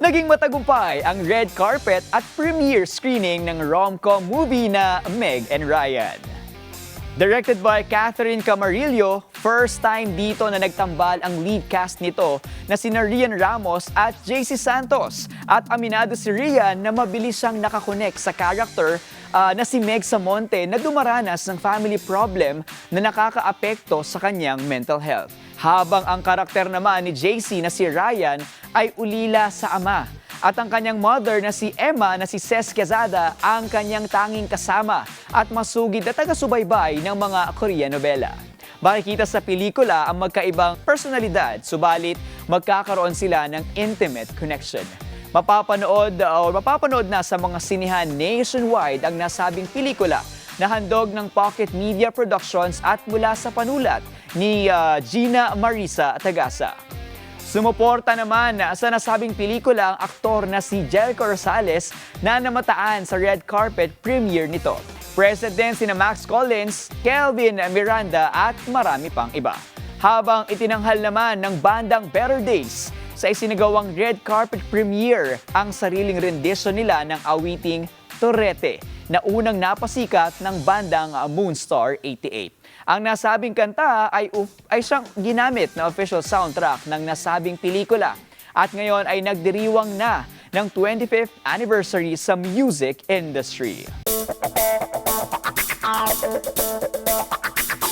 Naging matagumpay ang red carpet at premiere screening ng rom-com movie na Meg and Ryan. Directed by Catherine Camarillo, first time dito na nagtambal ang lead cast nito na si Rian Ramos at JC Santos. At aminado si Rian na mabilis siyang nakakonect sa character ah, na si Meg Samonte na dumaranas ng family problem na nakakaapekto sa kanyang mental health. Habang ang karakter naman ni JC na si Ryan ay ulila sa ama at ang kanyang mother na si Emma na si Ces Quezada ang kanyang tanging kasama at masugid na taga-subaybay ng mga Korean novela. Makikita sa pelikula ang magkaibang personalidad, subalit magkakaroon sila ng intimate connection. Mapapanood o mapapanood na sa mga sinihan nationwide ang nasabing pelikula na handog ng Pocket Media Productions at mula sa panulat ni ah, Gina Marisa Tagasa. Sumuporta naman sa nasabing pelikula ang aktor na si Jelco Rosales na namataan sa red carpet premiere nito. Present din sina Max Collins, Kelvin Miranda at marami pang iba. Habang itinanghal naman ng bandang Better Days sa isinagawang red carpet premiere ang sariling rendition nila ng awiting Torete na unang napasikat ng bandang Moonstar 88. Ang nasabing kanta ay, ay siyang ginamit na official soundtrack ng nasabing pelikula at ngayon ay nagdiriwang na ng 25th anniversary sa music industry.